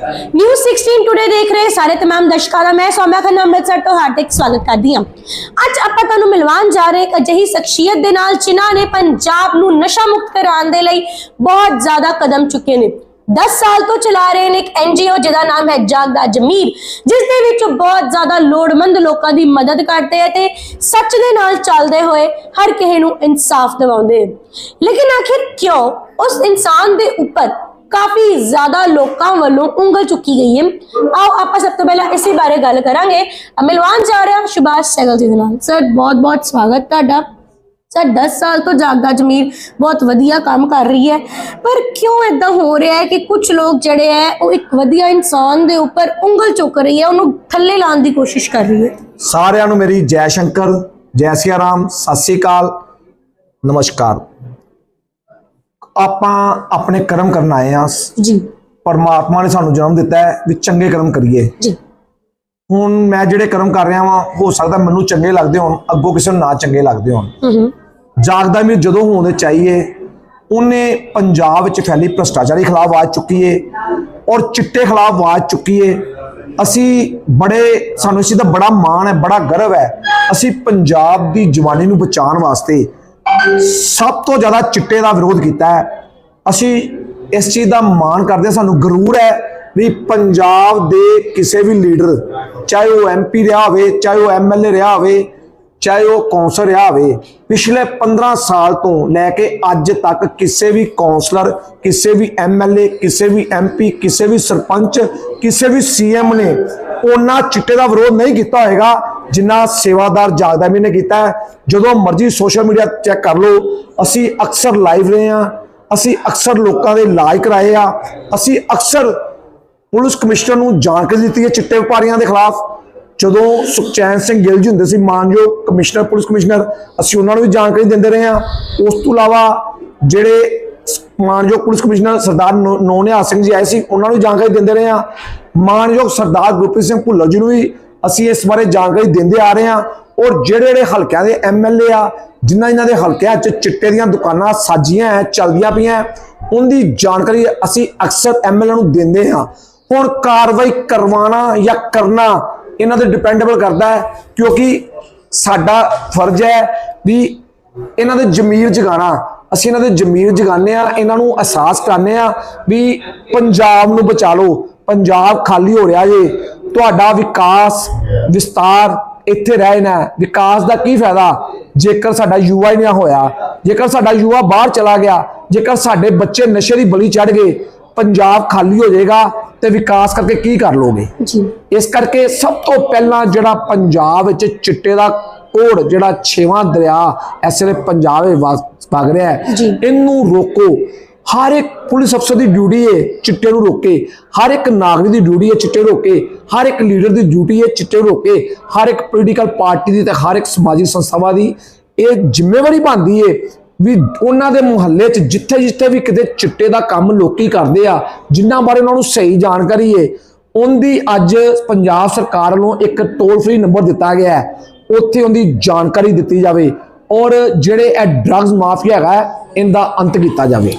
News 16 today ਦੇਖ ਰਹੇ ਸਾਰੇ तमाम ਦਰਸ਼ਕਾਂ ਦਾ ਮੈਂ ਸੌਮਿਆ ਖੰਨਾ ਅੰਮ੍ਰਿਤਸਰ ਤੋਂ ਹਾਰਦਿਕ ਸਵਾਗਤ ਕਰਦੀ ਹਾਂ ਅੱਜ ਆਪਾਂ ਤੁਹਾਨੂੰ ਮਿਲਵਾਉਣ ਜਾ ਰਹੇ ਇੱਕ ਅਜਿਹੀ ਸ਼ਖਸੀਅਤ ਦੇ ਨਾਲ ਜਿਨ੍ਹਾਂ ਨੇ ਪੰਜਾਬ ਨੂੰ ਨਸ਼ਾ ਮੁਕਤ ਕਰਾਉਣ ਦੇ ਲਈ ਬਹੁਤ ਜ਼ਿਆਦਾ ਕਦਮ ਚੁੱਕੇ ਨੇ 10 ਸਾਲ ਤੋਂ ਚਲਾ ਰਹੇ ਨੇ ਇੱਕ ਐਨਜੀਓ ਜਿਹਦਾ ਨਾਮ ਹੈ ਜਾਗਦਾ ਜਮੀਰ ਜਿਸ ਦੇ ਵਿੱਚ ਉਹ ਬਹੁਤ ਜ਼ਿਆਦਾ ਲੋੜਵੰਦ ਲੋਕਾਂ ਦੀ ਮਦਦ ਕਰਦੇ ਹੈ ਤੇ ਸੱਚ ਦੇ ਨਾਲ ਚੱਲਦੇ ਹੋਏ ਹਰ ਕਿਸੇ ਨੂੰ ਇਨਸਾਫ ਦਿਵਾਉਂਦੇ ਹਨ ਲੇਕਿਨ ਆਖਿਰ ਕਿਉਂ ਉਸ ਇਨਸਾਨ ਦੇ ਉੱਪਰ ਕਾਫੀ ਜ਼ਿਆਦਾ ਲੋਕਾਂ ਵੱਲੋਂ ਉਂਗਲ ਚੁੱਕੀ ਗਈ ਹੈ। ਆਓ ਆਪਾਂ ਸਭ ਤੋਂ ਪਹਿਲਾਂ ਇਸੇ ਬਾਰੇ ਗੱਲ ਕਰਾਂਗੇ। ਮਿਲਵਾਨ ਜਾ ਰਿਹਾ ਸੁਭਾਸ਼ ਸੈਗਲ ਜੀ ਦੇ ਨਾਲ। ਸਰ, ਬਹੁਤ ਬਹੁਤ ਸਵਾਗਤ ਤੁਹਾਡਾ। ਸਰ 10 ਸਾਲ ਤੋਂ ਜਾਗਦਾ ਜਮੀਰ, ਬਹੁਤ ਵਧੀਆ ਕੰਮ ਕਰ ਰਹੀ ਹੈ। ਪਰ ਕਿਉਂ ਇਦਾਂ ਹੋ ਰਿਹਾ ਹੈ ਕਿ ਕੁਝ ਲੋਕ ਜਿਹੜੇ ਹੈ, ਉਹ ਇੱਕ ਵਧੀਆ ਇਨਸਾਨ ਦੇ ਉੱਪਰ ਉਂਗਲ ਚੁੱਕ ਰਹੀ ਹੈ, ਉਹਨੂੰ ਥੱਲੇ ਲਾਉਣ ਦੀ ਕੋਸ਼ਿਸ਼ ਕਰ ਰਹੀ ਹੈ? ਸਾਰਿਆਂ ਨੂੰ ਮੇਰੀ ਜੈ ਸ਼ੰਕਰ, ਜੈ ਸਿਆ ਰਾਮ ਸਤਿ ਸ੍ਰੀ ਅਕਾਲ। ਨਮਸਕਾਰ। ਆਪਾਂ ਆਪਣੇ ਕਰਮ ਕਰਨ ਆਏ ਆ ਜੀ। ਪਰਮਾਤਮਾ ਨੇ ਸਾਨੂੰ ਜਨਮ ਦਿੱਤਾ ਹੈ ਵੀ ਚੰਗੇ ਕਰਮ ਕਰੀਏ। ਜੀ। ਹੁਣ ਮੈਂ ਜਿਹੜੇ ਕਰਮ ਕਰ ਰਿਹਾ ਵਾਂ ਹੋ ਸਕਦਾ ਮੈਨੂੰ ਚੰਗੇ ਲੱਗਦੇ ਹੋਣ ਅੱਗੋਂ ਕਿਸੇ ਨੂੰ ਨਾ ਚੰਗੇ ਲੱਗਦੇ ਹੋਣ। ਹੂੰ ਜਾਗਦਾ ਵੀ ਜਦੋਂ ਹੋਣੇ ਚਾਹੀਏ ਉਹਨੇ ਪੰਜਾਬ ਵਿੱਚ ਫੈਲੀ ਭ੍ਰਸ਼ਟਾਚਾਰੀ ਖਿਲਾਫ ਆਵਾਜ਼ ਚੁੱਕੀ ਏ ਔਰ ਚਿੱਟੇ ਖਿਲਾਫ ਆਵਾਜ਼ ਚੁੱਕੀ ਏ। ਅਸੀਂ ਬੜੇ ਸਾਨੂੰ ਇਸ ਦਾ ਬੜਾ ਮਾਣ ਹੈ ਬੜਾ ਗਰਵ ਹੈ। ਅਸੀਂ ਪੰਜਾਬ ਦੀ ਜਵਾਨੀ ਨੂੰ ਬਚਾਉਣ ਵਾਸਤੇ ਸਭ ਤੋਂ ਜ਼ਿਆਦਾ ਚਿੱਟੇ ਦਾ ਵਿਰੋਧ ਕੀਤਾ ਹੈ। ਅਸੀਂ ਇਸ ਚੀਜ਼ ਦਾ ਮਾਣ ਕਰਦੇ ਹਾਂ। ਸਾਨੂੰ ਗਰੂਰ ਹੈ ਵੀ ਪੰਜਾਬ ਦੇ ਕਿਸੇ ਵੀ ਲੀਡਰ, ਚਾਹੇ ਉਹ ਐਮਪੀ ਰਿਹਾ ਹੋਵੇ, ਚਾਹੇ ਉਹ ਐਮਐਲਏ ਰਿਹਾ ਹੋਵੇ, ਚਾਹੇ ਉਹ ਕੌਂਸਲਰ ਰਿਹਾ ਹੋਵੇ, ਪਿਛਲੇ 15 ਸਾਲ ਤੋਂ ਲੈ ਕੇ ਅੱਜ ਤੱਕ ਕਿਸੇ ਵੀ ਕੌਂਸਲਰ, ਕਿਸੇ ਵੀ ਐਮਐਲਏ ਕਿਸੇ ਵੀ ਐਮਪੀ ਕਿਸੇ ਵੀ ਸਰਪੰਚ, ਕਿਸੇ ਵੀ ਸੀਐਮ ਨੇ ਉਹਨਾਂ ਚਿੱਟੇ ਦਾ ਵਿਰੋਧ ਨਹੀਂ ਕੀਤਾ ਹੋਏਗਾ। ਜਿੰਨਾ ਸੇਵਾਦਾਰ ਜਾਗਦਾ ਵੀ ਨੇ ਕੀਤਾ ਹੈ। ਜਦੋਂ ਮਰਜ਼ੀ ਸੋਸ਼ਲ ਮੀਡੀਆ ਚੈੱਕ ਕਰ ਲਓ, ਅਸੀਂ ਅਕਸਰ ਲਾਈਵ ਰਹੇ ਹਾਂ, ਅਸੀਂ ਅਕਸਰ ਲੋਕਾਂ ਦੇ ਇਲਾਜ ਕਰਾਏ ਆ ਅਸੀਂ ਅਕਸਰ ਪੁਲਿਸ ਕਮਿਸ਼ਨਰ ਨੂੰ ਜਾਣਕਾਰੀ ਦਿੱਤੀ ਹੈ ਚਿੱਟੇ ਵਪਾਰੀਆਂ ਦੇ ਖਿਲਾਫ ਜਦੋਂ ਸੁਖਚੈਨ ਸਿੰਘ ਗਿੱਲ ਜੀ ਹੁੰਦੇ ਸੀ ਮਾਨਯੋਗ ਕਮਿਸ਼ਨਰ ਪੁਲਿਸ ਕਮਿਸ਼ਨਰ ਅਸੀਂ ਉਹਨਾਂ ਨੂੰ ਵੀ ਜਾਣਕਾਰੀ ਦਿੰਦੇ ਰਹੇ ਹਾਂ ਉਸ ਤੋਂ ਇਲਾਵਾ ਜਿਹੜੇ ਮਾਨਯੋਗ ਪੁਲਿਸ ਕਮਿਸ਼ਨਰ ਸਰਦਾਰ ਨੋ- ਨੋਨਿਹਾਲ ਸਿੰਘ ਜੀ ਆਏ ਸੀ, ਉਹਨਾਂ ਨੂੰ ਜਾਣਕਾਰੀ ਦਿੰਦੇ ਰਹੇ ਹਾਂ ਮਾਨਯੋਗ ਸਰਦਾਰ ਗੁਰਪ੍ਰੀਤ ਸਿੰਘ ਭੁੱਲਰ ਜੀ ਨੂੰ ਵੀ ਅਸੀਂ ਇਸ ਬਾਰੇ ਜਾਣਕਾਰੀ ਦਿੰਦੇ ਆ ਰਹੇ ਹਾਂ ਔਰ ਜਿਹੜੇ ਜਿਹੜੇ ਹਲਕਿਆਂ ਦੇ ਐਮਐਲਏ ਆ, ਜਿਨ੍ਹਾਂ ਇਹਨਾਂ ਦੇ ਹਲਕਿਆਂ 'ਚ ਚਿੱਟੇ ਦੀਆਂ ਦੁਕਾਨਾਂ ਸਾਜੀਆਂ ਹੈ ਚੱਲਦੀਆਂ ਪਈਆਂ ਉਹਦੀ ਜਾਣਕਾਰੀ ਅਸੀਂ ਅਕਸਰ ਐਮਐਲਏ ਨੂੰ ਦਿੰਦੇ ਹਾਂ। ਹੁਣ ਕਾਰਵਾਈ ਕਰਵਾਉਣਾ ਜਾਂ ਕਰਨਾ ਇਹਨਾਂ ਤੇ ਡਿਪੈਂਡੇਬਲ ਕਰਦਾ ਹੈ, ਕਿਉਂਕਿ ਸਾਡਾ ਫਰਜ਼ ਹੈ ਵੀ ਇਹਨਾਂ ਦੇ ਜ਼ਮੀਰ ਜਗਾਣਾ ਅਸੀਂ ਇਹਨਾਂ ਦੇ ਜ਼ਮੀਰ ਜਗਾਉਂਦੇ ਆ ਇਹਨਾਂ ਨੂੰ ਅਹਿਸਾਸ ਕਰਾਉਂਦੇ ਆ ਵੀ ਪੰਜਾਬ ਨੂੰ ਬਚਾ ਲਓ। ਪੰਜਾਬ ਖਾਲੀ ਹੋ ਰਿਹਾ ਜੇ ਤੁਹਾਡਾ ਵਿਕਾਸ ਵਿਸਤਾਰ ਇੱਥੇ ਰਹਿ ਨਾ ਵਿਕਾਸ ਦਾ ਕੀ ਫਾਇਦਾ? ਜੇਕਰ ਸਾਡਾ ਯੁਵਾ ਹੀ ਨਾ ਹੋਇਆ ਜੇਕਰ ਸਾਡਾ ਯੁਵਾ ਬਾਹਰ ਚਲਾ ਗਿਆ ਜੇਕਰ ਸਾਡੇ ਬੱਚੇ ਨਸ਼ੇ ਦੀ ਬਲੀ ਚੜ ਗਏ ਪੰਜਾਬ ਖਾਲੀ ਹੋ ਜਾਏਗਾ ਤੇ ਵਿਕਾਸ ਕਰਕੇ ਕੀ ਕਰ ਲੋਗੇ? ਜੀ। ਇਸ ਕਰਕੇ ਸਭ ਤੋਂ ਪਹਿਲਾਂ ਜਿਹੜਾ ਪੰਜਾਬ ਵਿੱਚ ਚਿੱਟੇ ਦਾ ਕੋੜ ਜਿਹੜਾ ਛੇਵਾਂ ਦਰਿਆ ਇਸ ਵੇਲੇ ਪੰਜਾਬ ਵਿੱਚ ਵਗ ਰਿਹਾ ਹੈ। ਇਹਨੂੰ ਰੋਕੋ। ਹਰ ਇੱਕ ਪੁਲਿਸ ਅਫਸਰ ਦੀ ਡਿਊਟੀ ਹੈ ਚਿੱਟੇ ਨੂੰ ਰੋਕੇ ਹਰ ਇੱਕ ਨਾਗਰਿਕ ਦੀ ਡਿਊਟੀ ਹੈ ਚਿੱਟੇ ਨੂੰ ਰੋਕੇ ਹਰ ਇੱਕ ਲੀਡਰ ਦੀ ਡਿਊਟੀ ਹੈ ਚਿੱਟੇ ਨੂੰ ਰੋਕੇ ਹਰ ਇੱਕ ਪੋਲੀਟੀਕਲ ਪਾਰਟੀ ਦੀ ਤੇ ਹਰ ਇੱਕ ਸਮਾਜਿਕ ਸੰਸਥਾਵਾਂ ਦੀ। ਇਹ ਜ਼ਿੰਮੇਵਾਰੀ ਬਣਦੀ ਹੈ ਵੀ ਉਹਨਾਂ ਦੇ ਮੁਹੱਲੇ 'ਚ ਜਿੱਥੇ ਜਿੱਥੇ ਵੀ ਕਿਤੇ ਚਿੱਟੇ ਦਾ ਕੰਮ ਲੋਕੀ ਕਰਦੇ ਆ ਜਿਨ੍ਹਾਂ ਬਾਰੇ ਉਹਨਾਂ ਨੂੰ ਸਹੀ ਜਾਣਕਾਰੀ ਹੈ, ਉਹਦੀ ਅੱਜ ਪੰਜਾਬ ਸਰਕਾਰ ਵੱਲੋਂ ਇੱਕ ਟੋਲ ਫ੍ਰੀ ਨੰਬਰ ਦਿੱਤਾ ਗਿਆ ਹੈ, ਉੱਥੇ ਉਹਦੀ ਜਾਣਕਾਰੀ ਦਿੱਤੀ ਜਾਵੇ। ਔਰ ਜਿਹੜੇ ਇਹ ਡਰੱਗਸ ਮਾਫੀਆ ਹੈਗਾ ਇਹਦਾ ਅੰਤ ਕੀਤਾ ਜਾਵੇ।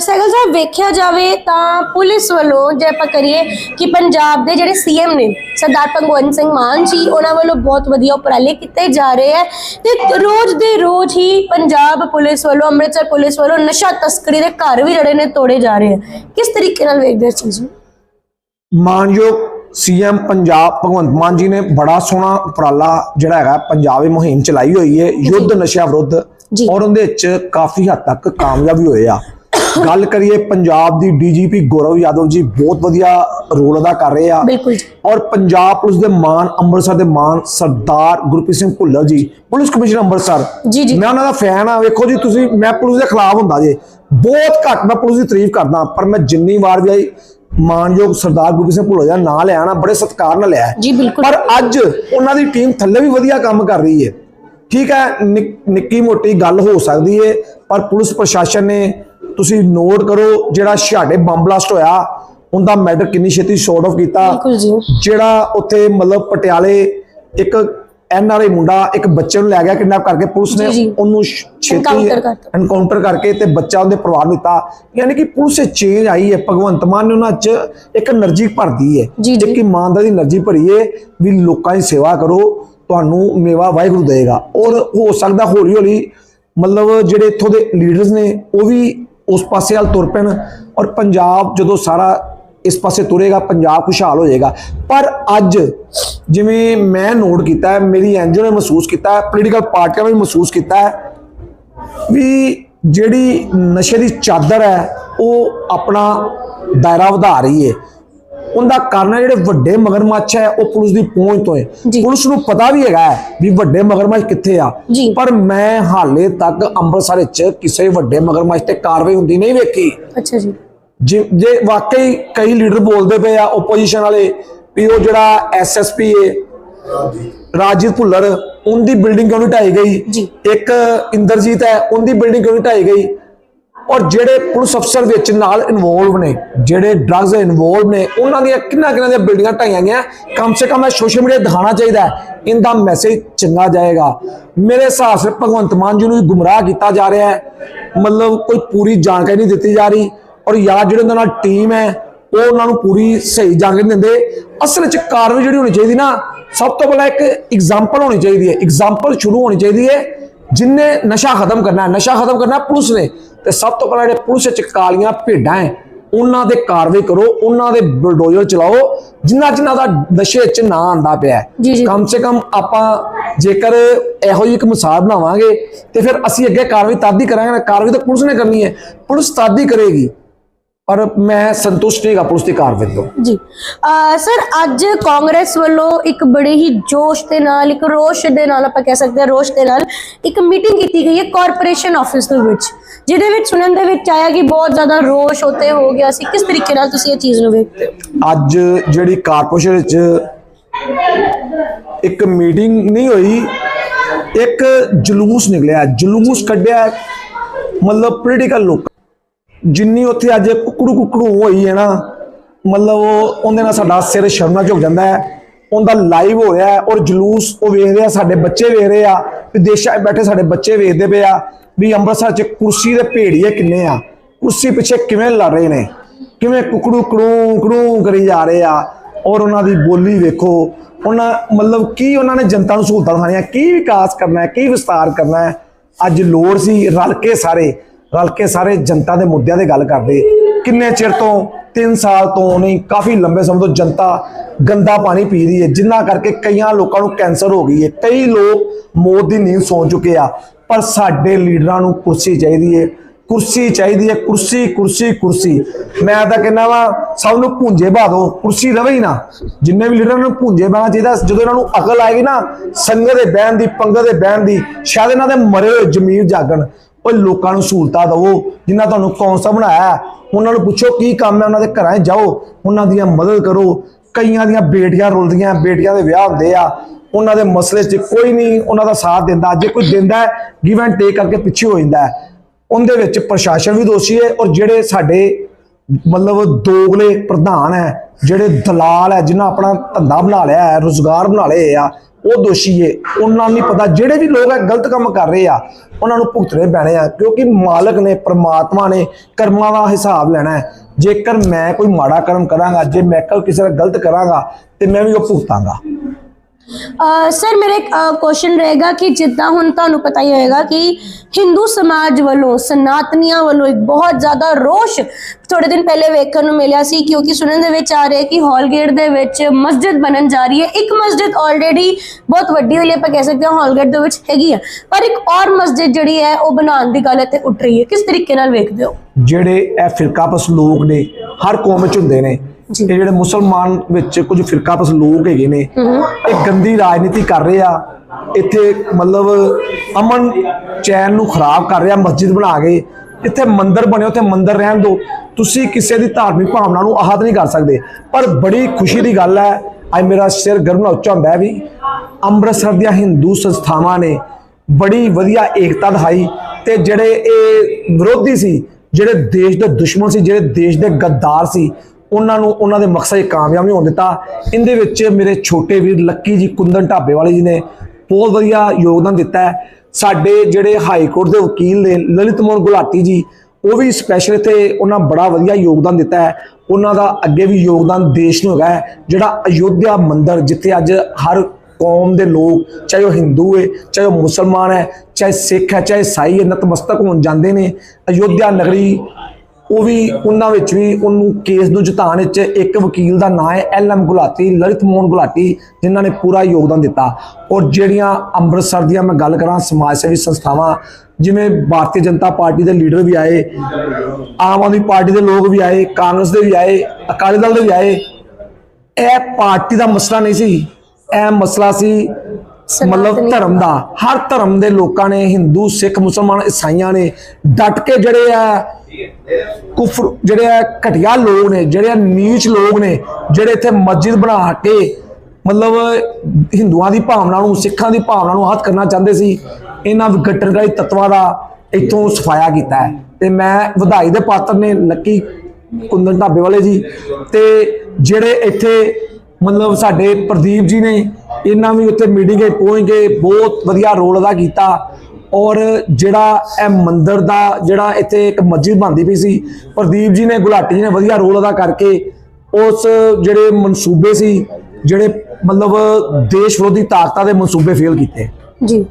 ਸੈਗਲ ਸਾਹਿਬ ਵੇਖਿਆ ਜਾਵੇ ਤਾਂ ਪੁਲਿਸ ਵੱਲੋਂ ਜੇ ਆਪਾਂ ਕਰੀਏ ਕਿ ਪੰਜਾਬ ਦੇ ਜਿਹੜੇ ਸੀਐਮ ਨੇ ਸਰਦਾਰ ਭਗਵੰਤ ਸਿੰਘ ਮਾਨ ਜੀ ਉਹਨਾਂ ਵੱਲੋਂ ਬਹੁਤ ਵਧੀਆ ਉਪਰਾਲੇ ਕੀਤੇ ਜਾ ਰਹੇ ਹੈ ਤੇ ਰੋਜ਼ ਦੇ ਰੋਜ਼ ਹੀ ਪੰਜਾਬ ਪੁਲਿਸ ਵੱਲੋਂ ਅੰਮ੍ਰਿਤਸਰ ਪੁਲਿਸ ਵੱਲੋਂ ਨਸ਼ਾ ਤਸਕਰੀ ਦੇ ਘਰ ਵੀ ਜਿਹੜੇ ਨੇ ਤੋੜੇ ਜਾ ਰਹੇ ਹੈ ਕਿਸ ਤਰੀਕੇ ਨਾਲ ਵੇਖਦੇ ਹੋ ਚੀਜ਼ ਮਾਨਯੋਗ ਸੀਐਮ ਪੰਜਾਬ ਭਗਵੰਤ ਮਾਨ ਜੀ ਨੇ ਬੜਾ ਸੋਹਣਾ ਉਪਰਾਲਾ ਜਿਹੜਾ ਹੈਗਾ ਪੰਜਾਬ ਮੁਹਿੰਮ ਚਲਾਈ ਹੋਈ ਹੈ। ਯੁੱਧ ਨਸ਼ਾ ਵਿਰੁੱਧ ਜੀ। ਔਰ ਉਹਦੇ ਵਿੱਚ ਕਾਫੀ ਹੱਦ ਤੱਕ ਕਾਮਯਾਬ ਵੀ ਹੋਏ ਆ ਗੱਲ ਕਰੀਏ ਪੰਜਾਬ ਦੀ ਡੀਜੀਪੀ ਗੌਰਵ ਯਾਦਵ ਜੀ ਬਹੁਤ ਵਧੀਆ ਰੋਲ ਅਦਾ ਕਰ ਰਹੇ ਆ ਬਿਲਕੁਲ ਔਰ ਪੰਜਾਬ ਪੁਲਿਸ ਦੇ ਮਾਨ ਅੰਮ੍ਰਿਤਸਰ ਦੇ ਮਾਨ ਸਰਦਾਰ ਗੁਰਪ੍ਰੀਤ ਸਿੰਘ ਭੁੱਲਰ ਜੀ ਪੁਲਿਸ ਕਮਿਸ਼ਨਰ ਅੰਮ੍ਰਿਤਸਰ ਜੀ, ਜੀ। ਮੈਂ ਉਹਨਾਂ ਦਾ ਫੈਨ ਆ ਵੇਖੋ ਜੀ ਤੁਸੀਂ ਮੈਂ ਪੁਲਿਸ ਦੇ ਖਿਲਾਫ ਹੁੰਦਾ ਜੇ ਬਹੁਤ ਘੱਟ ਮੈਂ ਪੁਲਿਸ ਦੀ ਤਾਰੀਫ ਕਰਦਾ ਪਰ ਮੈਂ ਜਿੰਨੀ ਵਾਰ ਵੀ ਆਈ ਮਾਨਯੋਗ ਸਰਦਾਰ ਗੁਰਪ੍ਰੀਤ ਸਿੰਘ ਭੁੱਲਰ ਦਾ ਨਾਂ ਲਿਆ ਨਾ ਬੜੇ ਸਤਿਕਾਰ ਨਾਲ ਲਿਆ ਹੈ। ਜੀ, ਬਿਲਕੁਲ। ਪਰ ਅੱਜ ਉਹਨਾਂ ਦੀ ਟੀਮ ਥੱਲੇ ਵੀ ਵਧੀਆ ਕੰਮ ਕਰ ਰਹੀ ਹੈ ਠੀਕ ਹੈ ਨਿੱਕੀ ਮੋਟੀ ਗੱਲ ਹੋ ਸਕਦੀ ਏ ਪਰ ਪੁਲਿਸ ਪ੍ਰਸ਼ਾਸਨ ਨੇ ਤੁਸੀਂ ਨੋਟ ਕਰੋ ਜਿਹੜਾ ਛਾੜੇ ਬੰਬ ਬਲਾਸਟ ਹੋਇਆ ਉਹਦਾ ਮੈਟਰ ਕਿੰਨੀ ਛੇਤੀ ਸ਼ੋਰਟ ਆਫ ਕੀਤਾ। ਜਿਹੜਾ ਉੱਥੇ ਮਤਲਬ ਪਟਿਆਲੇ ਇੱਕ ਐਨਆਰਆਈ ਮੁੰਡਾ ਇੱਕ ਬੱਚੇ ਨੂੰ ਲੈ ਗਿਆ ਕਿਡਨੈਪ ਕਰਕੇ ਪੁਲਿਸ ਨੇ ਉਹਨੂੰ ਛੇਤੀ ਐਨਕਾਊਂਟਰ ਕਰਕੇ ਤੇ ਬੱਚਾ ਉਹਦੇ ਪਰਿਵਾਰ ਨੂੰ ਦਿੱਤਾ। ਯਾਨੀ ਕਿ ਪੁਲਿਸ 'ਚ ਚੇਂਜ ਆਈ ਹੈ ਭਗਵੰਤ ਮਾਨ ਨੇ ਉਹਨਾਂ 'ਚ ਇੱਕ એનર્ਜੀ ਭਰਦੀ ਹੈ ਜਿੱਕੀ ਇਮਾਨਦਾਰੀ એનર્ਜੀ ਭਰੀ ਹੈ ਵੀ ਲੋਕਾਂ ਦੀ ਸੇਵਾ ਕਰੋ ਤੁਹਾਨੂੰ ਮੇਵਾ ਵਾਹਿਗੁਰੂ ਦੇਗਾ ਔਰ ਹੋ ਸਕਦਾ ਹੌਲੀ ਹੌਲੀ ਮਤਲਬ ਜਿਹੜੇ ਇੱਥੋਂ ਦੇ ਲੀਡਰਸ ਨੇ, ਉਹ ਵੀ ਉਸ ਪਾਸੇ ਵੱਲ ਤੁਰ ਪੈਣ ਔਰ ਪੰਜਾਬ ਜਦੋਂ ਸਾਰਾ ਇਸ ਪਾਸੇ ਤੁਰੇਗਾ, ਪੰਜਾਬ ਖੁਸ਼ਹਾਲ ਹੋ ਜਾਏਗਾ। ਪਰ ਅੱਜ ਜਿਵੇਂ ਮੈਂ ਨੋਟ ਕੀਤਾ ਹੈ, ਮੇਰੀ ਐਨਜੀਓ ਨੇ ਮਹਿਸੂਸ ਕੀਤਾ ਹੈ ਪੋਲੀਟੀਕਲ ਪਾਰਟੀਆਂ ਨੇ ਵੀ ਮਹਿਸੂਸ ਕੀਤਾ ਹੈ ਵੀ ਜਿਹੜੀ ਨਸ਼ੇ ਦੀ ਚਾਦਰ ਹੈ, ਉਹ ਆਪਣਾ ਦਾਇਰਾ ਵਧਾ ਰਹੀ ਹੈ। ਉਹਦਾ ਕਾਰਨ ਹੈ ਜਿਹੜੇ ਵੱਡੇ ਮਗਰਮੱਛ ਹੈ ਉਹ ਪੁਲਿਸ ਦੀ ਪਹੁੰਚ ਤੋਂ ਹੈ। ਪੁਲਿਸ ਨੂੰ ਪਤਾ ਵੀ ਹੈਗਾ ਵੀ ਵੱਡੇ ਮਗਰਮੱਛ ਕਿੱਥੇ ਆ। ਪਰ ਮੈਂ ਹਾਲੇ ਤੱਕ ਅੰਮ੍ਰਿਤਸਰ ਵਿੱਚ ਕਿਸੇ ਵੱਡੇ ਮਗਰਮੱਛ ਤੇ ਕਾਰਵਾਈ ਹੁੰਦੀ ਨਹੀਂ ਵੇਖੀ ਅੱਛਾ ਜੀ ਵਾਕਈ ਕਈ ਲੀਡਰ ਬੋਲਦੇ ਪਏ ਆ ਆਪੋਜੀਸ਼ਨ ਵਾਲੇ ਵੀ ਉਹ ਜਿਹੜਾ ਐਸਐਸਪੀ ਹੈ ਰਾਜੀਤ ਭੁੱਲਰ ਉਹਦੀ ਬਿਲਡਿੰਗ ਕਿਉਂ ਨਹੀਂ ਢਾਈ ਗਈ। ਇੱਕ ਇੰਦਰਜੀਤ ਹੈ ਉਹਦੀ ਬਿਲਡਿੰਗ ਕਿਉਂ ਨਹੀਂ ਢਾਈ ਗਈ ਔਰ ਜਿਹੜੇ ਪੁਲਿਸ ਅਫਸਰ ਵਿੱਚ ਨਾਲ ਇਨਵੋਲਵ ਨੇ, ਜਿਹੜੇ ਡਰੱਗਸ ਇਨਵੋਲਵ ਨੇ, ਉਹਨਾਂ ਦੀਆਂ ਕਿੰਨਾ ਕਿੰਨਾ ਦੀਆਂ ਬਿਲਡਿੰਗਾਂ ਢਾਈਆਂ ਗਈਆਂ। ਕਮ ਸੇ ਕਮ ਇਹ ਸੋਸ਼ਲ ਮੀਡੀਆ ਦਿਖਾਉਣਾ ਚਾਹੀਦਾ ਹੈ। ਇਹਦਾ ਮੈਸੇਜ ਚੰਗਾ ਜਾਏਗਾ। ਮੇਰੇ ਹਿਸਾਬ ਸੇ ਭਗਵੰਤ ਮਾਨ ਜੀ ਨੂੰ ਵੀ ਗੁੰਮਰਾਹ ਕੀਤਾ ਜਾ ਰਿਹਾ ਹੈ। ਮਤਲਬ ਕੋਈ ਪੂਰੀ ਜਾਣਕਾਰੀ ਨਹੀਂ ਦਿੱਤੀ ਜਾ ਰਹੀ। ਔਰ ਯਾਰ ਜਿਹੜੇ ਉਹਨਾਂ ਨਾਲ ਟੀਮ ਹੈ, ਉਹ ਉਹਨਾਂ ਨੂੰ ਪੂਰੀ ਸਹੀ ਜਾਣਕਾਰੀ ਦਿੰਦੇ। ਅਸਲ ਵਿੱਚ ਕਾਰਵਾਈ ਜਿਹੜੀ ਹੋਣੀ ਚਾਹੀਦੀ ਨਾ, ਸਭ ਤੋਂ ਪਹਿਲਾਂ ਇੱਕ ਐਗਜ਼ਾਮਪਲ ਹੋਣੀ ਚਾਹੀਦੀ ਹੈ। ਐਗਜ਼ਾਮਪਲ ਸ਼ੁਰੂ ਹੋਣੀ ਚਾਹੀਦੀ ਹੈ। ਜਿਨਨੇ ਨਸ਼ਾ ਖਤਮ ਕਰਨਾ ਨਸ਼ਾ ਖਤਮ ਕਰਨਾ ਪੁਲਿਸ ਨੇ। ਤੇ ਸਭ ਤੋਂ ਪਹਿਲਾਂ ਜਿਹੜੇ ਪੁਲਿਸ ਵਿੱਚ ਕਾਲੀਆਂ ਭੇਡਾਂ ਹੈ ਉਹਨਾਂ ਦੇ ਕਾਰਵਾਈ ਕਰੋ ਉਹਨਾਂ ਦੇ ਬਲਡੋਜ਼ਰ ਚਲਾਓ ਜਿਨ੍ਹਾਂ ਜਿਨ੍ਹਾਂ ਦਾ ਨਸ਼ੇ ਵਿੱਚ ਨਾਂ ਆਂਦਾ ਪਿਆ। ਕਮ ਸੇ ਕਮ ਆਪਾਂ ਜੇਕਰ ਇਹੋ ਜਿਹੀ ਇੱਕ ਮਿਸਾਲ ਬਣਾਵਾਂਗੇ ਤੇ ਫਿਰ ਅਸੀਂ ਅੱਗੇ ਕਾਰਵਾਈ ਤਦ ਕਰਾਂਗੇ ਕਾਰਵਾਈ ਤਾਂ ਪੁਲਿਸ ਨੇ ਕਰਨੀ ਹੈ ਪੁਲਿਸ ਤਦ ਕਰੇਗੀ। ਪਰ ਮੈਂ ਸੰਤੁਸ਼ਟ ਨਹੀਂਗਾ ਪੁਲਿਸ ਦੀ ਕਾਰਵਾਈ ਤੋਂ। ਜੀ। ਸਰ ਅੱਜ ਕਾਂਗਰਸ ਵੱਲੋਂ ਇੱਕ ਬੜੇ ਹੀ ਜੋਸ਼ ਦੇ ਨਾਲ ਇੱਕ ਰੋਸ਼ ਦੇ ਨਾਲ ਆਪਾਂ ਕਹਿ ਸਕਦੇ ਹਾਂ ਰੋਸ਼ ਦੇ ਨਾਲ ਇੱਕ ਮੀਟਿੰਗ ਕੀਤੀ ਗਈ ਹੈ ਕਾਰਪੋਰੇਸ਼ਨ ਆਫਿਸ ਦੇ ਵਿੱਚ ਜਿਹਦੇ ਵਿੱਚ ਸੁਣਨ ਦੇ ਵਿੱਚ ਆਇਆ ਕਿ ਬਹੁਤ ਜ਼ਿਆਦਾ ਰੋਸ਼ ਉੱਤੇ ਹੋ ਗਿਆ ਸੀ। ਕਿਸ ਤਰੀਕੇ ਨਾਲ ਤੁਸੀਂ ਇਹ ਚੀਜ਼ ਨੂੰ ਵੇਖਦੇ ਹੋ? ਅੱਜ ਜਿਹੜੀ ਕਾਰਪੋਰੇਸ਼ਨ ਵਿੱਚ ਇੱਕ ਮੀਟਿੰਗ ਨਹੀਂ ਹੋਈ ਇੱਕ ਜਲੂਸ ਨਿਕਲਿਆ। ਜਲੂਸ ਕੱਢਿਆ ਮਤਲਬ ਪੋਲੀਟੀਕਲ ਲੋਕ ਜਿੰਨੀ ਉੱਥੇ ਅੱਜ ਕੁਕੜੂ ਕੁਕੜੂ ਹੋਈ ਹੈ ਨਾ, ਮਤਲਬ ਉਹ ਉਹਦੇ ਨਾਲ ਸਾਡਾ ਸਿਰ ਸ਼ਰਮਾ ਝੁਕ ਜਾਂਦਾ ਹੈ। ਉਹਦਾ ਲਾਈਵ ਹੋ ਰਿਹਾ ਔਰ ਜਲੂਸ ਉਹ ਵੇਖ ਰਹੇ ਆ ਸਾਡੇ ਬੱਚੇ ਵੇਖ ਰਹੇ ਆ, ਵਿਦੇਸ਼ਾਂ 'ਚ ਬੈਠੇ ਸਾਡੇ ਬੱਚੇ ਵੇਖਦੇ ਪਏ ਆ ਵੀ ਅੰਮ੍ਰਿਤਸਰ 'ਚ ਕੁਰਸੀ ਦੇ ਭੇੜੀਏ ਕਿੰਨੇ ਆ। ਕੁਰਸੀ ਪਿੱਛੇ ਕਿਵੇਂ ਲੜ ਰਹੇ ਨੇ, ਕਿਵੇਂ ਕੁਕੜੂ ਕੜੂ ਕੜੂ ਕਰੀ ਜਾ ਰਹੇ ਆ। ਔਰ ਉਹਨਾਂ ਦੀ ਬੋਲੀ ਵੇਖੋ, ਉਹਨਾਂ ਮਤਲਬ ਕੀ ਉਹਨਾਂ ਨੇ ਜਨਤਾ ਨੂੰ ਸਹੂਲਤਾਂ ਦਿਖਾਉਣੀਆਂ, ਕੀ ਵਿਕਾਸ ਕਰਨਾ ਹੈ, ਕੀ ਵਿਸਤਾਰ ਕਰਨਾ ਹੈ। ਅੱਜ ਲੋੜ ਸੀ ਰਲ ਕੇ ਸਾਰੇ ਰਲ ਕੇ ਸਾਰੇ ਜਨਤਾ ਦੇ ਮੁੱਦਿਆਂ ਤੇ ਗੱਲ ਕਰਦੇ। ਕਿੰਨੇ ਚਿਰ ਤੋਂ 3 ਸਾਲ ਤੋਂ ਨਹੀਂ, ਕਾਫੀ ਲੰਬੇ ਸਮੇਂ ਤੋਂ ਜਨਤਾ ਗੰਦਾ ਪਾਣੀ ਪੀ ਰਹੀ ਹੈ, ਜਿੰਨਾ ਕਰਕੇ ਕਈਆਂ ਲੋਕਾਂ ਨੂੰ ਕੈਂਸਰ ਹੋ ਗਈ ਹੈ। ਕਈ ਲੋਕ ਮੌਤ ਦੀ ਨੀਂਦ ਸੌਂ ਚੁੱਕੇ ਆ, ਪਰ ਸਾਡੇ ਲੀਡਰਾਂ ਨੂੰ ਕੁਰਸੀ ਚਾਹੀਦੀ ਹੈ, ਕੁਰਸੀ ਚਾਹੀਦੀ ਹੈ, ਕੁਰਸੀ ਕੁਰਸੀ ਕੁਰਸੀ। ਮੈਂ ਤਾਂ ਕਹਿੰਦਾ ਵਾ, ਸਭ ਨੂੰ ਭੁੰਜੇ ਬਾ ਦੋ, ਕੁਰਸੀ ਰਵੇ ਹੀ ਨਾ। ਜਿੰਨੇ ਵੀ ਲੀਡਰਾਂ ਨੂੰ ਭੁੰਜੇ ਬਹਿਣਾ ਚਾਹੀਦਾ, ਜਦੋਂ ਇਹਨਾਂ ਨੂੰ ਅਕਲ ਆਏਗੀ ਨਾ, ਸੰਗਤ ਦੇ ਬਹਿਣ ਦੀ, ਪੰਗਤ ਦੇ ਬਹਿਣ ਦੀ, ਸ਼ਾਇਦ ਇਹਨਾਂ ਦੇ ਮਰੇ ਹੋਏ ਜ਼ਮੀਰ ਜਾਗਣ। ਉਹ ਲੋਕਾਂ ਨੂੰ ਸਹੂਲਤਾਂ ਦਿਵੋ, ਜਿਨ੍ਹਾਂ ਤੁਹਾਨੂੰ ਕੌਂਸਲ ਬਣਾਇਆ ਉਹਨਾਂ ਨੂੰ ਪੁੱਛੋ ਕੀ ਕੰਮ ਹੈ, ਉਹਨਾਂ ਦੇ ਘਰਾਂ 'ਚ ਜਾਓ, ਉਹਨਾਂ ਦੀਆਂ ਮਦਦ ਕਰੋ। ਕਈਆਂ ਦੀਆਂ ਬੇਟੀਆਂ ਰੁਲਦੀਆਂ, ਬੇਟੀਆਂ ਦੇ ਵਿਆਹ ਹੁੰਦੇ ਆ। ਉਹਨਾਂ ਦੇ ਮਸਲੇ 'ਚ ਕੋਈ ਨਹੀਂ ਉਹਨਾਂ ਦਾ ਸਾਥ ਦਿੰਦਾ। ਜੇ ਕੋਈ ਦਿੰਦਾ ਗਿਵ ਐਂਡ ਟੇਕ ਕਰਕੇ ਪਿੱਛੇ ਹੋ ਜਾਂਦਾ ਹੈ। ਉਹਦੇ ਵਿੱਚ ਪ੍ਰਸ਼ਾਸਨ ਵੀ ਦੋਸ਼ੀ ਹੈ ਔਰ ਜਿਹੜੇ ਸਾਡੇ ਮਤਲਬ ਦੋਗਲੇ ਪ੍ਰਧਾਨ ਹੈ ਜਿਹੜੇ ਦਲਾਲ ਹੈ, ਜਿਨ੍ਹਾਂ ਆਪਣਾ ਧੰਦਾ ਬਣਾ ਲਿਆ ਹੈ, ਰੋਜ਼ਗਾਰ ਬਣਾ ਲਏ ਆ, ਉਹ ਦੋਸ਼ੀ ਹੈ ਉਹਨਾਂ ਨੂੰ ਨਹੀਂ ਪਤਾ, ਜਿਹੜੇ ਵੀ ਲੋਕ ਹੈ ਗਲਤ ਕੰਮ ਕਰ ਰਹੇ ਆ, ਉਹਨਾਂ ਨੂੰ ਭੁਗਤਣੇ ਪੈਣੇ ਆ, ਕਿਉਂਕਿ ਮਾਲਕ ਨੇ, ਪ੍ਰਮਾਤਮਾ ਨੇ ਕਰਮਾਂ ਦਾ ਹਿਸਾਬ ਲੈਣਾ ਹੈ। ਜੇਕਰ ਮੈਂ ਕੋਈ ਮਾੜਾ ਕਰਮ ਕਰਾਂਗਾ, ਜੇ ਮੈਂ ਕੱਲ ਕਿਸੇ ਦਾ ਗਲਤ ਕਰਾਂਗਾ, ਤੇ ਮੈਂ ਵੀ ਉਹ ਭੁਗਤਾਂਗਾ। ਸਰ, ਮੇਰਾ ਇੱਕ ਕੁਐਸਚਨ ਰਹੇਗਾ ਕਿ ਜਿੱਦਾਂ ਹੁਣ ਤੁਹਾਨੂੰ ਪਤਾ ਹੀ ਹੋਏਗਾ ਕਿ ਹਿੰਦੂ ਸਮਾਜ ਵੱਲੋਂ, ਸਨਾਤਨੀਆਂ ਵੱਲੋਂ ਇੱਕ ਬਹੁਤ ਜ਼ਿਆਦਾ ਰੋਸ਼ ਥੋੜੇ ਦਿਨ ਪਹਿਲੇ ਵੇਖਣ ਨੂੰ ਮਿਲਿਆ ਸੀ, ਕਿਉਂਕਿ ਸੁਣਨ ਦੇ ਵਿੱਚ ਆ ਰਿਹਾ ਕਿ ਹਾਲਗੇਟ ਦੇ ਵਿੱਚ ਮਸਜਿਦ ਬਣਨ ਜਾ ਰਹੀ ਹੈ। ਇੱਕ ਮਸਜਿਦ ਆਲਰੇਡੀ ਬਹੁਤ ਵੱਡੀ ਹੋਈ ਹੈ, ਆਪਾਂ ਕਹਿ ਸਕਦੇ ਹਾਂ ਹਾਲਗੇਟ ਦੇ ਵਿੱਚ ਹੈਗੀ ਹੈ ਪਰ ਇੱਕ ਔਰ ਮਸਜਿਦ ਜਿਹੜੀ ਹੈ, ਉਹ ਬਣਾਉਣ ਦੀ ਗੱਲ ਇੱਥੇ ਉੱਠ ਰਹੀ ਹੈ। ਕਿਸ ਤਰੀਕੇ ਨਾਲ ਵੇਖਦੇ ਹੋ? ਜਿਹੜੇ ਇਹ ਫਿਰਕਾਪਸ ਲੋਕ ਨੇ, ਹਰ ਕੌਮ ਵਿੱਚ ਹੁੰਦੇ ਨੇ ਇਹ ਜਿਹੜੇ ਮੁਸਲਮਾਨ ਵਿੱਚ ਕੁਝ ਫਿਰਕਾਪਸ ਲੋਕ ਹੈਗੇ ਨੇ ਇਹ ਗੰਦੀ ਰਾਜਨੀਤੀ ਕਰ ਰਹੇ ਆ। ਇੱਥੇ ਮਤਲਬ ਅਮਨ ਚੈਨ ਨੂੰ ਖਰਾਬ ਕਰ ਰਿਹਾ ਮਸਜਿਦ ਬਣਾ ਕੇ। ਇੱਥੇ ਮੰਦਿਰ ਬਣੇ ਉੱਥੇ ਮੰਦਿਰ ਰਹਿਣ ਦਿਓ। ਤੁਸੀਂ ਕਿਸੇ ਦੀ ਧਾਰਮਿਕ ਭਾਵਨਾ ਨੂੰ ਆਹਤ ਨਹੀਂ ਕਰ ਸਕਦੇ। ਪਰ ਬੜੀ ਖੁਸ਼ੀ ਦੀ ਗੱਲ ਹੈ ਅੱਜ ਮੇਰਾ ਸਿਰ ਗਰਮ ਨਾਲ ਉੱਚਾ ਹੁੰਦਾ ਵੀ ਅੰਮ੍ਰਿਤਸਰ ਦੀਆਂ ਹਿੰਦੂ ਸੰਸਥਾਵਾਂ ਨੇ ਬੜੀ ਵਧੀਆ ਏਕਤਾ ਦਿਖਾਈ ਤੇ ਜਿਹੜੇ ਇਹ ਵਿਰੋਧੀ ਸੀ ਜਿਹੜੇ ਦੇਸ਼ ਦੇ ਦੁਸ਼ਮਣ ਸੀ ਜਿਹੜੇ ਦੇਸ਼ ਦੇ ਗੱਦਾਰ ਸੀ ਉਹਨਾਂ ਨੂੰ, ਉਹਨਾਂ ਦੇ ਮਕਸਦ 'ਚ ਕਾਮਯਾਬ ਨਹੀਂ ਹੋਣ ਦਿੱਤਾ। ਇਹਦੇ ਵਿੱਚ ਮੇਰੇ ਛੋਟੇ ਵੀਰ ਲੱਕੀ ਜੀ ਕੁੰਦਨ ਢਾਬੇ ਵਾਲੇ ਜੀ ਨੇ ਬਹੁਤ ਵਧੀਆ ਯੋਗਦਾਨ ਦਿੱਤਾ ਹੈ। ਸਾਡੇ ਜਿਹੜੇ ਹਾਈ ਕੋਰਟ ਦੇ ਵਕੀਲ ਨੇ ਲਲਿਤ ਮੋਹਨ ਗੁਲਾਟੀ ਜੀ, ਉਹ ਵੀ ਸਪੈਸ਼ਲ ਇੱਥੇ ਉਹਨਾਂ ਬੜਾ ਵਧੀਆ ਯੋਗਦਾਨ ਦਿੱਤਾ ਹੈ। ਉਹਨਾਂ ਦਾ ਅੱਗੇ ਵੀ ਯੋਗਦਾਨ ਦੇਸ਼ ਨੂੰ ਹੈਗਾ ਹੈ, ਜਿਹੜਾ ਅਯੋਧਿਆ ਮੰਦਿਰ ਜਿੱਥੇ ਅੱਜ ਹਰ ਕੌਮ ਦੇ ਲੋਕ, ਚਾਹੇ ਉਹ ਹਿੰਦੂ ਹੈ, ਚਾਹੇ ਉਹ ਮੁਸਲਮਾਨ ਹੈ, ਚਾਹੇ ਸਿੱਖ ਹੈ, ਚਾਹੇ ਈਸਾਈ ਹੈ, ਨਤਮਸਤਕ ਹੋਣ ਜਾਂਦੇ ਨੇ। ਅਯੋਧਿਆ ਨਗਰੀ ਉਹ ਵੀ ਉਹਨਾਂ ਵਿੱਚ ਵੀ ਉਹਨੂੰ ਕੇਸ ਨੂੰ ਜਿਤਾਉਣ ਵਿੱਚ ਇੱਕ ਵਕੀਲ ਦਾ ਨਾਂ ਹੈ ਐਲ ਐਮ ਗੁਲਾਟੀ, ਲਲਿਤ ਮੋਹਨ ਗੁਲਾਟੀ, ਜਿਨ੍ਹਾਂ ਨੇ ਪੂਰਾ ਯੋਗਦਾਨ ਦਿੱਤਾ। ਔਰ ਜਿਹੜੀਆਂ ਅੰਮ੍ਰਿਤਸਰ ਦੀਆਂ ਮੈਂ ਗੱਲ ਕਰਾਂ ਸਮਾਜ ਸੇਵੀ ਸੰਸਥਾਵਾਂ, ਜਿਵੇਂ ਭਾਰਤੀ ਜਨਤਾ ਪਾਰਟੀ ਦੇ ਲੀਡਰ ਵੀ ਆਏ, ਆਮ ਆਦਮੀ ਪਾਰਟੀ ਦੇ ਲੋਕ ਵੀ ਆਏ, ਕਾਂਗਰਸ ਦੇ ਵੀ ਆਏ, ਅਕਾਲੀ ਦਲ ਦੇ ਵੀ ਆਏ, ਇਹ ਪਾਰਟੀ ਦਾ ਮਸਲਾ ਨਹੀਂ ਸੀ। ਇਹ ਮਸਲਾ ਸੀ ਮਤਲਬ ਧਰਮ। ਦਾ। ਹਰ ਧਰਮ ਦੇ ਲੋਕਾਂ ਨੇ ਹਿੰਦੂ ਸਿੱਖ ਮੁਸਲਮਾਨ ਈਸਾਈਆਂ ਨੇ ਡਟ ਕੇ ਜਿਹੜੇ ਆ ਕੁਫਰ ਜਿਹੜੇ ਆ ਘਟੀਆ ਲੋਕ ਨੇ ਜਿਹੜੇ ਆ ਨੀਚ ਲੋਕ ਨੇ ਜਿਹੜੇ ਇੱਥੇ ਮਸਜਿਦ ਬਣਾ ਕੇ ਮਤਲਬ ਹਿੰਦੂਆਂ ਦੀ ਭਾਵਨਾ ਨੂੰ ਸਿੱਖਾਂ ਦੀ ਭਾਵਨਾ ਨੂੰ ਹੱਥ ਕਰਨਾ ਚਾਹੁੰਦੇ ਸੀ ਇਹਨਾਂ ਵਿਘਟਨਕਾਰੀ ਤੱਤਵਾਂ ਦਾ ਇੱਥੋਂ ਸਫਾਇਆ ਕੀਤਾ ਹੈ। ਤੇ ਮੈਂ ਵਧਾਈ ਦੇ ਪਾਤਰ ਨੇ ਲੱਕੀ ਕੁੰਦਨ ਢਾਬੇ ਵਾਲੇ ਜੀ ਤੇ ਜਿਹੜੇ ਇੱਥੇ ਮਤਲਬ ਸਾਡੇ ਪ੍ਰਦੀਪ ਜੀ ਨੇ ਇਹਨਾਂ ਵੀ ਉੱਥੇ ਮੀਟਿੰਗ 'ਤੇ ਪਹੁੰਚ ਕੇ ਬਹੁਤ ਵਧੀਆ ਰੋਲ ਅਦਾ ਕੀਤਾ। ਔਰ ਜਿਹੜਾ ਇਹ ਮੰਦਿਰ ਦਾ ਜਿਹੜਾ ਇੱਥੇ ਇੱਕ ਮਸਜਿਦ ਬਣਦੀ ਪਈ ਸੀ ਪ੍ਰਦੀਪ ਜੀ ਨੇ ਗੁਲਾਟੀ ਜੀ ਨੇ ਵਧੀਆ ਰੋਲ ਅਦਾ ਕਰਕੇ ਉਸ ਜਿਹੜੇ ਮਨਸੂਬੇ ਸੀ ਜਿਹੜੇ ਮਤਲਬ ਦੇਸ਼ ਵਿਰੋਧੀ ਤਾਕਤਾਂ ਦੇ ਮਨਸੂਬੇ ਫੇਲ ਕੀਤੇ। ਜੀ।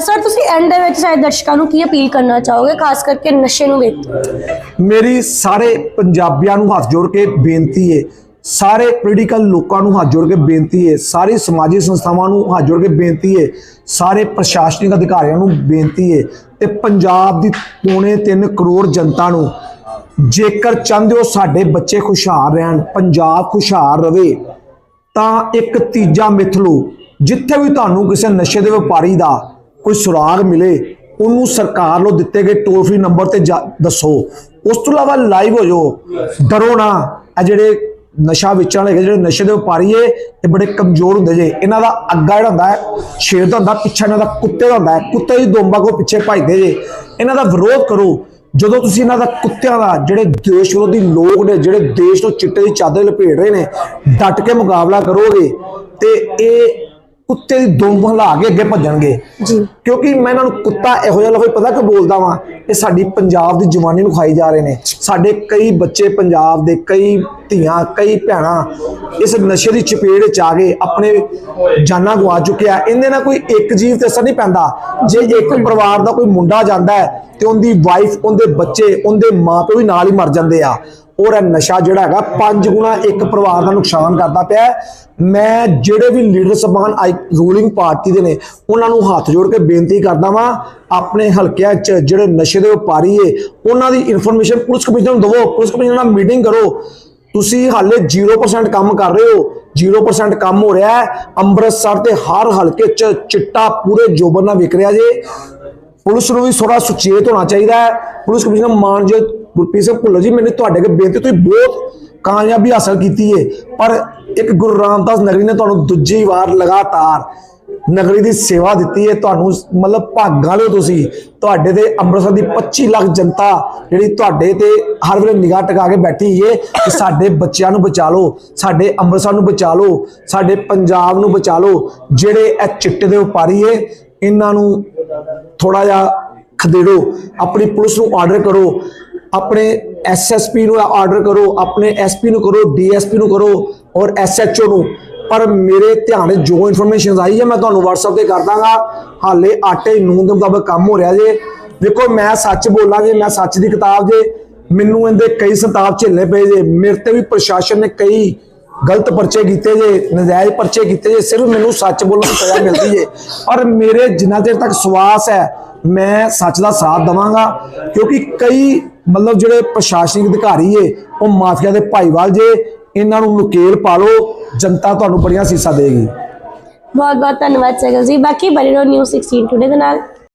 ਸਰ ਤੁਸੀਂ ਐਂਡ ਦੇ ਵਿੱਚ ਸ਼ਾਇਦ ਦਰਸ਼ਕਾਂ ਨੂੰ ਕੀ ਅਪੀਲ ਕਰਨਾ ਚਾਹੋਗੇ ਖਾਸ ਕਰਕੇ ਨਸ਼ੇ ਨੂੰ ਹੋਏ? ਮੇਰੀ ਸਾਰੇ ਪੰਜਾਬੀਆਂ ਨੂੰ ਹੱਥ ਜੋੜ ਕੇ ਬੇਨਤੀ ਹੈ ਸਾਰੇ ਪੋਲੀਟੀਕਲ ਲੋਕਾਂ ਨੂੰ ਹੱਥ ਜੋੜ ਕੇ ਬੇਨਤੀ ਹੈ, ਸਾਰੀ ਸਮਾਜਿਕ ਸੰਸਥਾਵਾਂ ਨੂੰ ਹੱਥ ਜੋੜ ਕੇ ਬੇਨਤੀ ਹੈ, ਸਾਰੇ ਪ੍ਰਸ਼ਾਸਨਿਕ ਅਧਿਕਾਰੀਆਂ ਨੂੰ ਬੇਨਤੀ ਹੈ ਤੇ ਪੰਜਾਬ ਦੀ ਪੌਣੇ 3 ਕਰੋੜ ਜਨਤਾ ਨੂੰ ਜੇਕਰ ਚਾਹੁੰਦੇ ਹੋ ਸਾਡੇ ਬੱਚੇ ਖੁਸ਼ਹਾਲ ਰਹਿਣ, ਪੰਜਾਬ ਖੁਸ਼ਹਾਲ ਰਵੇ, ਤਾਂ ਇੱਕ ਤੀਜਾ ਮਿੱਥ ਲਓ, ਜਿੱਥੇ ਵੀ ਤੁਹਾਨੂੰ ਕਿਸੇ ਨਸ਼ੇ ਦੇ ਵਪਾਰੀ ਦਾ ਕੋਈ ਸੁਰਾਗ ਮਿਲੇ, ਉਹਨੂੰ ਸਰਕਾਰ ਨੂੰ ਦਿੱਤੇ ਗਏ ਟੋਲ ਫ੍ਰੀ ਨੰਬਰ ਤੇ ਜਾ- ਦੱਸੋ। ਉਸ ਤੋਂ ਇਲਾਵਾ ਲਾਈਵ ਹੋ ਜਾਓ। ਡਰੋ ਨਾ, ਇਹ ਜਿਹੜੇ ਨਸ਼ਾ ਵੇਚਣ ਵਾਲੇ ਜਿਹੜੇ ਨਸ਼ੇ ਦੇ ਵਪਾਰੀ ਏ, ਇਹ ਬੜੇ ਕਮਜ਼ੋਰ ਹੁੰਦੇ ਜੇ। ਇਹਨਾਂ ਦਾ ਅੱਗਾ ਜਿਹੜਾ ਹੁੰਦਾ ਹੈ ਸ਼ੇਰ ਦਾ ਹੁੰਦਾ, ਪਿੱਛੇ ਇਹਨਾਂ ਦਾ ਕੁੱਤੇ ਦਾ ਹੁੰਦਾ ਹੈ। ਕੁੱਤੇ ਦੀ ਦੋਂਬਾ ਕੋ ਪਿੱਛੇ ਭਜਦੇ ਜੇ। ਇਹਨਾਂ ਦਾ ਵਿਰੋਧ ਕਰੋ। ਜਦੋਂ ਤੁਸੀਂ ਇਹਨਾਂ ਦਾ ਕੁੱਤਿਆਂ ਦਾ, ਜਿਹੜੇ ਦੇਸ਼ ਵਿਰੋਧੀ ਲੋਕ ਨੇ, ਜਿਹੜੇ ਦੇਸ਼ ਨੂੰ ਚਿੱਟੇ ਦੀ ਚਾਦਰ ਲਪੇਟ ਰਹੇ ਨੇ, ਡਟ ਕੇ ਮੁਕਾਬਲਾ ਕਰੋਗੇ ਤੇ ਇਹ ਕੁੱਤੇ ਦੀ ਦੁੰਬ ਹਿਲਾ ਕੇ ਅੱਗੇ ਭੱਜਣਗੇ। ਜੀ। ਕਿਉਂਕਿ ਮੈਂ ਇਹਨਾਂ ਨੂੰ ਕੁੱਤਾ ਇਹੋ ਜਿਹਾ ਲਫ਼ਜ਼ ਪਤਾ ਕਿ ਬੋਲਦਾ ਵਾਂ? ਇਹ ਸਾਡੀ ਪੰਜਾਬ ਦੀ ਜਵਾਨੀ ਨੂੰ ਖਾਈ ਜਾ ਰਹੇ ਨੇ। ਸਾਡੇ ਕਈ ਬੱਚੇ ਪੰਜਾਬ ਦੇ ਕਈ ਧੀਆਂ ਕਈ ਭੈਣਾਂ ਇਸ ਨਸ਼ੇ ਦੀ ਚਪੇੜ ਵਿੱਚ ਆ ਗਏ ਆਪਣੇ ਜਾਨਾਂ ਗਵਾ ਚੁੱਕਿਆ ਇਹਦੇ ਨਾਲ ਕੋਈ ਇੱਕ ਜੀਵ ਤੇ ਅਸਰ ਨਹੀਂ ਪੈਂਦਾ। ਜੇ ਇੱਕ ਪਰਿਵਾਰ ਦਾ ਕੋਈ ਮੁੰਡਾ ਜਾਂਦਾ ਹੈ ਤੇ ਉਹਦੀ ਵਾਈਫ ਉਹਦੇ ਬੱਚੇ ਉਹਦੇ ਮਾਪੇ ਵੀ ਨਾਲ ਹੀ ਮਰ ਜਾਂਦੇ ਆ। ਔਰ ਇਹ ਨਸ਼ਾ ਜਿਹੜਾ ਹੈਗਾ ਪੰਜ ਗੁਣਾ ਇੱਕ ਪਰਿਵਾਰ ਦਾ ਨੁਕਸਾਨ ਕਰਦਾ ਪਿਆ ਮੈਂ ਜਿਹੜੇ ਵੀ ਲੀਡਰ ਸਬਾਨ ਰੂਲਿੰਗ ਪਾਰਟੀ ਦੇ ਨੇ, ਉਹਨਾਂ ਨੂੰ ਹੱਥ ਜੋੜ ਕੇ ਬੇਨਤੀ ਕਰਦਾ ਵਾਂ, ਆਪਣੇ ਹਲਕਿਆਂ 'ਚ ਜਿਹੜੇ ਨਸ਼ੇ ਦੇ ਵਪਾਰੀ ਏ, ਉਹਨਾਂ ਦੀ ਇਨਫੋਰਮੇਸ਼ਨ ਪੁਲਿਸ ਕਮਿਸ਼ਨਰ ਨੂੰ ਦਿਵੋ, ਪੁਲਿਸ ਕਮਿਸ਼ਨਰ ਨਾਲ ਮੀਟਿੰਗ ਕਰੋ। ਤੁਸੀਂ ਹਾਲੇ 0% ਕੰਮ ਕਰ ਰਹੇ ਹੋ। 0% ਕੰਮ ਹੋ ਰਿਹਾ ਹੈ। ਅੰਮ੍ਰਿਤਸਰ ਤੇ ਹਰ ਹਲਕੇ 'ਚ ਚਿੱਟਾ ਪੂਰੇ ਜੋਬਰ ਨਾਲ ਵਿਕ ਰਿਹਾ ਜੇ। ਪੁਲਿਸ ਨੂੰ ਵੀ ਥੋੜਾ ਸੁਚੇਤ ਹੋਣਾ ਚਾਹੀਦਾ ਹੈ। ਪੁਲਿਸ ਕਮਿਸ਼ਨਰ ਮਾਨਜੋਤ ਗੁਰਪ੍ਰੀਤ ਸਿੰਘ ਭੁੱਲੋ ਜੀ, ਮੈਨੂੰ ਤੁਹਾਡੇ ਅੱਗੇ ਬੇਨਤੀ, ਤੁਸੀਂ ਬਹੁਤ ਕਾਮਯਾਬੀ ਹਾਸਲ ਕੀਤੀ ਹੈ ਪਰ ਇੱਕ ਗੁਰੂ ਰਾਮਦਾਸ ਨਗਰੀ ਨੇ ਤੁਹਾਨੂੰ ਦੂਜੀ ਵਾਰ ਲਗਾਤਾਰ ਨਗਰੀ ਦੀ ਸੇਵਾ ਦਿੱਤੀ ਹੈ ਤੁਹਾਨੂੰ ਮਤਲਬ ਭਾਗਾਂ ਵਾਲੇ ਤੁਸੀਂ। ਤੁਹਾਡੇ ਤੇ ਅੰਮ੍ਰਿਤਸਰ ਦੀ 25 ਲੱਖ ਜਨਤਾ ਜਿਹੜੀ ਤੁਹਾਡੇ ਤੇ ਹਰ ਵੇਲੇ ਨਿਗਾਹ ਟਿਕਾ ਕੇ ਬੈਠੀ ਹੈ ਕਿ ਸਾਡੇ ਬੱਚਿਆਂ ਨੂੰ ਬਚਾ ਲਓ, ਸਾਡੇ ਅੰਮ੍ਰਿਤਸਰ ਨੂੰ ਬਚਾ ਲਓ, ਸਾਡੇ ਪੰਜਾਬ ਨੂੰ ਬਚਾ ਲਓ, ਜਿਹੜੇ ਇਹ ਚਿੱਟੇ ਦੇ ਵਪਾਰੀ ਹੈ ਇਹਨਾਂ ਨੂੰ ਥੋੜਾ ਜਿਹਾ ਖਦੇੜੋ, ਆਪਣੀ ਪੁਲਿਸ ਨੂੰ ਆਰਡਰ ਕਰੋ। ਆਪਣੇ ਐਸਐਸਪੀ ਨੂੰ ਆਰਡਰ ਕਰੋ, ਆਪਣੇ ਐਸਪੀ ਨੂੰ ਕਰੋ ਡੀਐਸਪੀ ਨੂੰ ਕਰੋ ਔਰ ਐਸਐਚਓ ਨੂੰ। ਪਰ ਮੇਰੇ ਧਿਆਨ ਜੋ ਇਨਫੋਰਮੇਸ਼ਨ ਆਈ ਹੈ, ਮੈਂ ਤੁਹਾਨੂੰ WhatsApp ਤੇ ਕਰ ਦਾਂਗਾ। ਹਾਲੇ ਆਟੇ ਨੂਨ ਦੇ ਮੁਤਾਬਕ ਕੰਮ ਹੋ ਰਿਹਾ ਜੇ। ਦੇਖੋ, ਮੈਂ ਸੱਚ ਬੋਲਾਂਗੇ ਮੈਂ ਸੱਚ ਦੀ ਕਿਤਾਬ ਜੇ, ਮੈਨੂੰ ਇਹਦੇ ਕਈ ਸੰਤਾਪ ਝੇਲਣੇ ਪਏ ਜੇ। ਮੇਰੇ ਤੇ ਵੀ ਪ੍ਰਸ਼ਾਸਨ ਨੇ ਕਈ ਗਲਤ ਪਰਚੇ ਕੀਤੇ ਜੇ, ਨਜਾਇਜ਼ ਪਰਚੇ ਕੀਤੇ ਜੇ, ਸਿਰਫ ਮੈਨੂੰ ਸੱਚ ਬੋਲਣ ਦੀ ਸਜ਼ਾ ਮਿਲਦੀ ਜੇ। ਔਰ ਮੇਰੇ ਜਿੰਨਾ ਚਿਰ ਤੱਕ ਸਵਾਸ ਹੈ, ਮੈਂ ਸੱਚ ਦਾ ਸਾਥ ਦਵਾਂਗਾ, ਕਿਉਂਕਿ ਕਈ ਮਤਲਬ ਜਿਹੜੇ ਪ੍ਰਸ਼ਾਸਨਿਕ ਅਧਿਕਾਰੀ ਏ ਉਹ ਮਾਫੀਆ ਦੇ ਭਾਈਵਾਲ ਜੇ, ਇਹਨਾਂ ਨੂੰ ਨੁਕੇਲ ਪਾ ਲਓ ਜਨਤਾ ਤੁਹਾਨੂੰ ਬੜੀਆਂ ਸੀਸਾਂ ਦੇਗੀ। ਬਹੁਤ ਬਹੁਤ ਧੰਨਵਾਦ ਸਰ ਜੀ। ਬਾਕੀ ਬਣੇ ਰਹੋ ਨਿਊਜ਼ 16 ਟੁਡੇ ਦੇ ਨਾਲ।